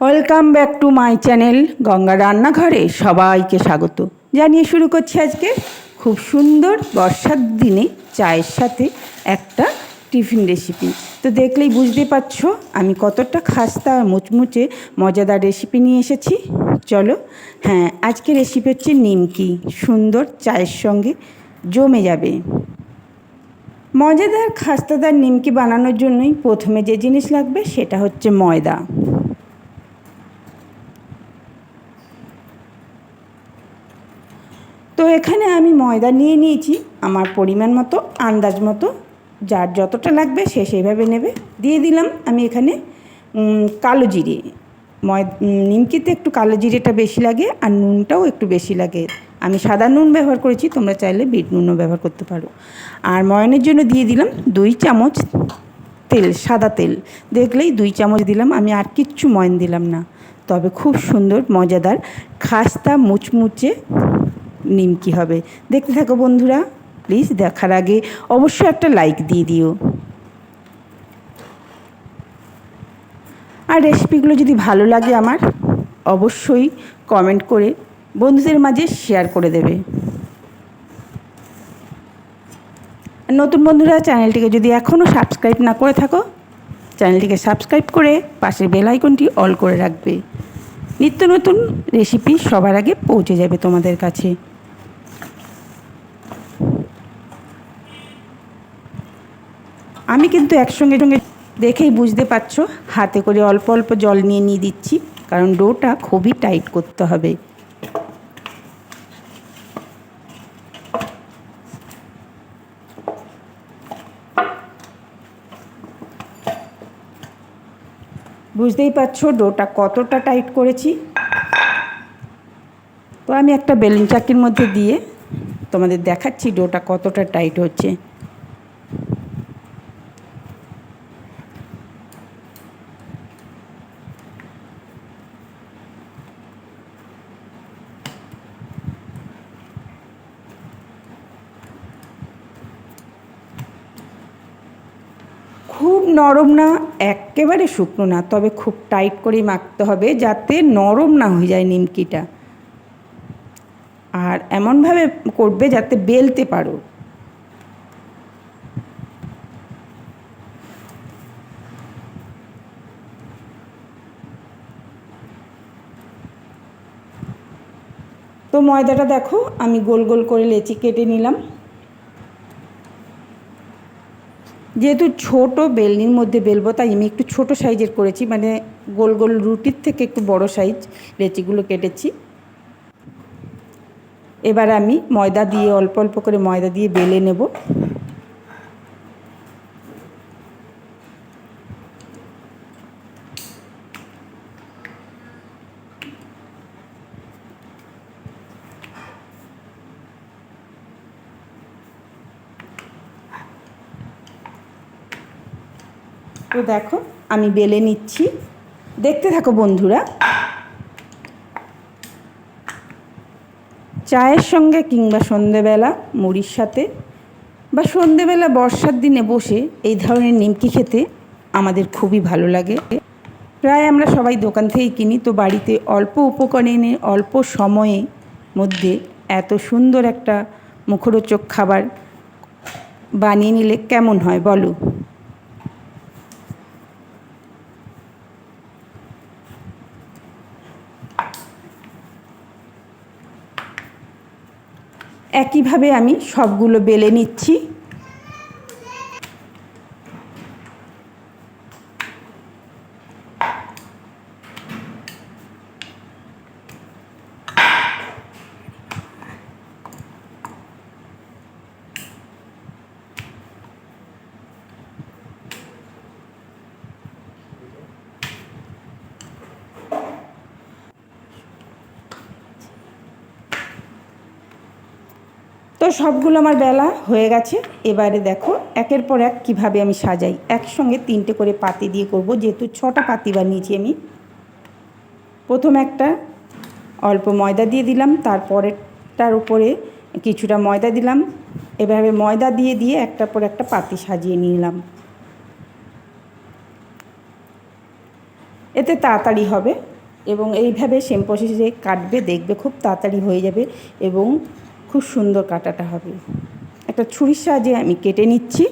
Welcome back to my channel Ganga রান্নাঘরে সবাইকে স্বাগত। জানিয়ে শুরু করছি আজকে খুব সুন্দর বর্ষার দিনে চায়ের সাথে একটা টিফিন রেসিপি তো দেখলেই বুঝতে পারছ আমি কতটা খাস্তা মুচমুচে মজাদার রেসিপি নিয়ে এসেছি। চলো হ্যাঁ আজকে রেসিপি হচ্ছে নিমকি। সুন্দর চায়ের সঙ্গে জমে যাবে। মজাদার খাস্তাদার নিমকি বানানোর জন্যই প্রথমে যে জিনিস লাগবে সেটা হচ্ছে ময়দা। এখানে আমি ময়দা নিয়ে নিয়েছি, আমার পরিমাণ মতো, আন্দাজ মতো। যার যতটা লাগবে সে সেইভাবে নেবে। দিয়ে দিলাম আমি এখানে কালো জিরে। ময় নিমকিতে একটু কালো জিরেটা বেশি লাগে আর নুনটাও একটু বেশি লাগে। আমি সাদা নুন ব্যবহার করেছি, তোমরা চাইলে বিট নুনও ব্যবহার করতে পারো। আর ময়নের জন্য দিয়ে দিলাম দুই চামচ তেল, সাদা তেল। দেখলেই দুই চামচ দিলাম, আমি আর কিচ্ছু ময়ন দিলাম না। তবে খুব সুন্দর, মজাদার, খাস্তা মুচমুচে নিমকি হবে? দেখতে থাকো বন্ধুরা প্লিজ দেখার আগে অবশ্যই একটা লাইক দিয়ে দিও। আর রেসিপিগুলো যদি ভালো লাগে আমার, অবশ্যই কমেন্ট করে বন্ধুদের মাঝে শেয়ার করে দেবে। নতুন বন্ধুরা চ্যানেলটিকে যদি এখনও সাবস্ক্রাইব না করে থাকো চ্যানেলটিকে সাবস্ক্রাইব করে পাশের বেল আইকনটি অল করে রাখবে। নিত্য নতুন রেসিপি সবার আগে পৌঁছে যাবে তোমাদের কাছে। আমি কিন্তু একসঙ্গে সঙ্গে দেখেই বুঝতে পারছ, হাতে করে অল্প অল্প জল নিয়ে নিয়ে দিচ্ছি, কারণ ডোটা খুবই টাইট করতে হবে। বুঝতেই পারছ, ডোটা কতটা টাইট করেছি? তো আমি একটা বেলুন চাকির মধ্যে দিয়ে তোমাদের দেখাচ্ছি ডোটা কতটা টাইট হচ্ছে। খুব নরম না, একেবারে শুকনো না, তবে খুব টাইট করেই মাখতে হবে যাতে নরম না হয়ে যায় নিমকিটা। আর এমনভাবে করবে যাতে বেলতে পারো। তো ময়দাটা দেখো, আমি গোল গোল করে লেচি কেটে নিলাম। যেহেতু ছোট বেলনির মধ্যে বেলবো, তাই আমি একটু ছোট সাইজের করেছি মানে গোল গোল রুটির থেকে একটু বড় সাইজ লেচিগুলো কেটেছি। এবার আমি ময়দা দিয়ে, অল্প অল্প করে ময়দা দিয়ে বেলে নেব। তো দেখো, আমি বেলে নিচ্ছি। দেখতে থাকো বন্ধুরা। চায়ের সঙ্গে কিংবা সন্ধেবেলা মুড়ির সাথে বা সন্ধেবেলা বর্ষার দিনে বসে এই ধরনের নিমকি খেতে আমাদের খুবই ভালো লাগে। প্রায় আমরা সবাই দোকান থেকেই কিনি, তো বাড়িতে অল্প উপকরণে, অল্প সময়ে মধ্যে এত সুন্দর একটা মুখরোচক খাবার বানিয়ে নিলে কেমন হয় বলো? একইভাবে আমি সবগুলো বেলে নিচ্ছি। সবগুলো আমার বেলা হয়ে গেছে। এবারে দেখো, একের পর এক কীভাবে আমি সাজাই। একসঙ্গে তিনটে করে পাতি দিয়ে করব। যেহেতু ছটা পাতি বানিয়েছি আমি। প্রথম একটা অল্প ময়দা দিয়ে দিলাম, তারপরেরটার উপরে কিছুটা ময়দা দিলাম। এভাবে ময়দা দিয়ে দিয়ে একটার পর একটা পাতি সাজিয়ে নিলাম। এতে তাড়াতাড়ি হবে এবং এইভাবে সেম প্রসেসে কাটবে, দেখবে খুব তাড়াতাড়ি হয়ে যাবে এবং খুব সুন্দর কাটাটা হবে। একটা ছুরির সাহায্যে আমি কেটে নিচ্ছি।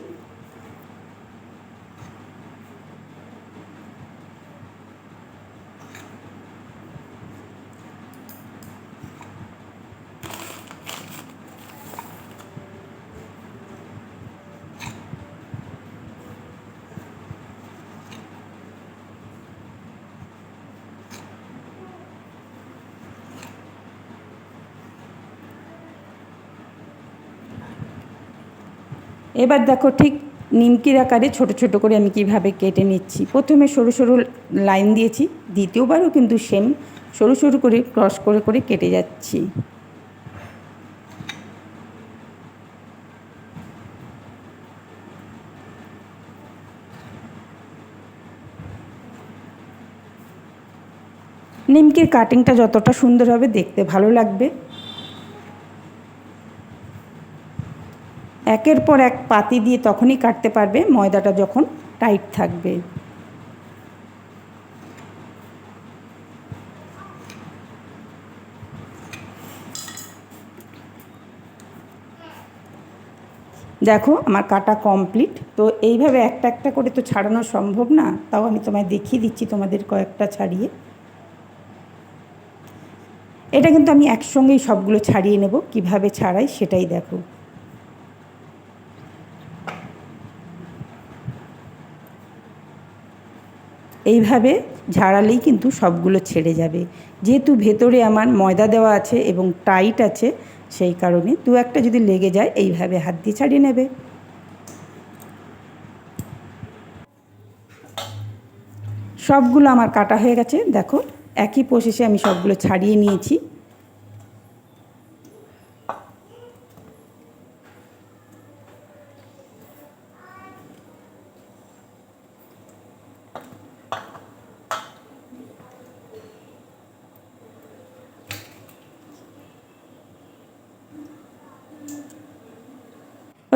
এবার দেখো ঠিক নিমকির আকারে ছোট ছোট করে আমি কীভাবে কেটে নিচ্ছি। প্রথমে সরু সরু লাইন দিয়েছি, দ্বিতীয়বারও কিন্তু সেম সরু সরু করে, ক্রস করে করে কেটে যাচ্ছি। নিমকির কাটিংটা যতটা সুন্দর হবে দেখতে ভালো লাগবে। একের পর এক পাতি দিয়ে তখনই কাটতে পারবে, ময়দাটা যখন টাইট থাকবে। দেখো, আমার কাটা কমপ্লিট তো এইভাবে একটা একটা করে তো ছাড়ানো সম্ভব না, তাও আমি তোমায় দেখিয়ে দিচ্ছি তোমাদের কয়েকটা ছাড়িয়ে। এটা কিন্তু আমি একসঙ্গেই সবগুলো ছাড়িয়ে নেব, কীভাবে ছাড়াই সেটাই দেখো। এইভাবে ঝাড়ালেই কিন্তু সবগুলো ছেড়ে যাবে। যেহেতু ভেতরে আমার ময়দা দেওয়া আছে এবং টাইট আছে, সেই কারণে দু একটা যদি লেগে যায়, এইভাবে হাত দিয়ে ছাড়িয়ে নেবে। সবগুলো আমার কাটা হয়ে গেছে। দেখো, একই প্রসেসে আমি সবগুলো ছাড়িয়ে নিয়েছি।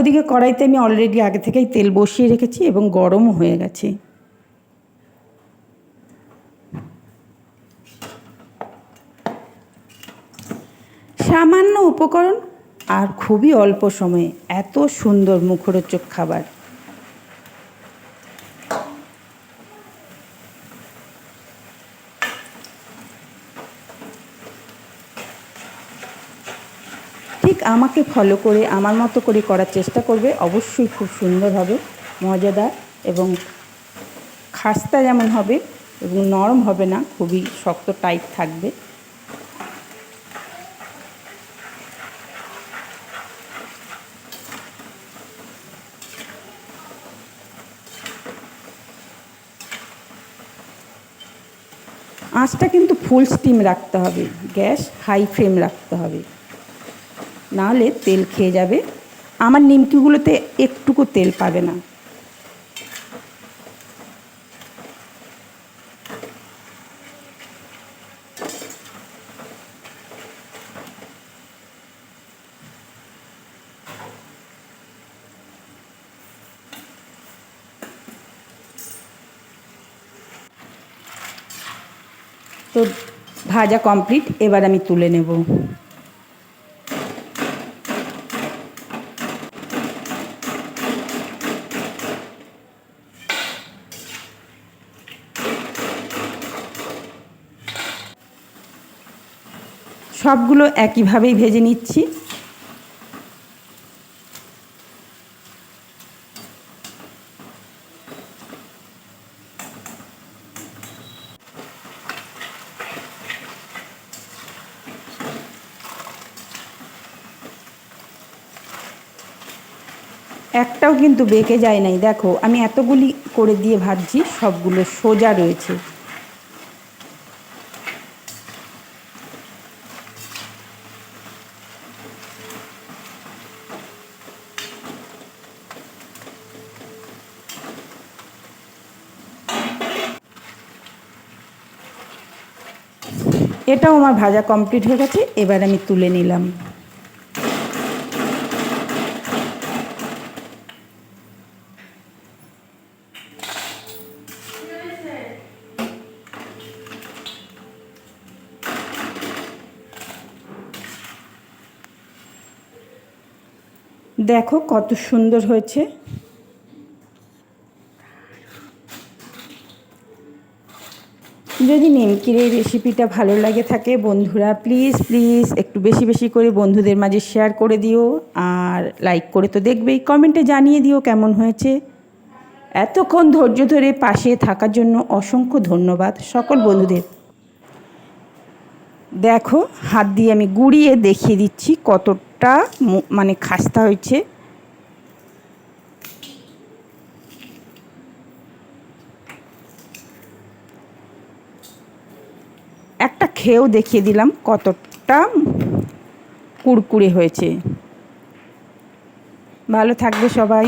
ওদিকে কড়াইতে আমি অলরেডি আগে থেকেই তেল বসিয়ে রেখেছি এবং গরমও হয়ে গেছে। সামান্য উপকরণ আর খুবই অল্প সময়ে এত সুন্দর মুখরোচক খাবার। আমাকে ফলো করে, আমার মতো করে করার চেষ্টা করবে। অবশ্যই খুব সুন্দর হবে, মজাদার এবং খাস্তা যেমন হবে এবং নরম হবে না, খুবই শক্ত টাইট থাকবে। আঁচটা কিন্তু ফুল স্টিম রাখতে হবে, গ্যাস হাই ফ্লেম রাখতে হবে। নাহলে তেল খেয়ে যাবে। আমার নিমকিগুলোতে একটুকু তেল পাবে না। তো ভাজা কমপ্লিট, এবার আমি তুলে নেব। সবগুলো একইভাবেই ভেজে নিচ্ছি। একটাও কিন্তু বেঁকে যায় নাই। দেখো, আমি এতগুলি করে দিয়ে ভাজছি, সবগুলো সোজা রয়েছে। এটাও আমার ভাজা কমপ্লিট হয়ে গেছে এবার আমি তুলে নিলাম। দেখো কত সুন্দর হয়েছে। যদি নিমকির এই রেসিপিটা ভালো লাগে থাকে বন্ধুরা প্লিজ প্লিজ একটু বেশি বেশি করে বন্ধুদের মাঝে শেয়ার করে দিও। আর লাইক করে তো দেখবেই কমেন্টে জানিয়ে দিও কেমন হয়েছে। এতক্ষণ ধৈর্য ধরে পাশে থাকার জন্য অসংখ্য ধন্যবাদ সকল বন্ধুদের। দেখো, হাত দিয়ে আমি গুড়িয়ে দেখিয়ে দিচ্ছি কতটা মানে খাস্তা হয়েছে। একটা খেয়েও দেখিয়ে দিলাম কতটা কুড়কুড়ে হয়েছে। ভালো থাকবে সবাই।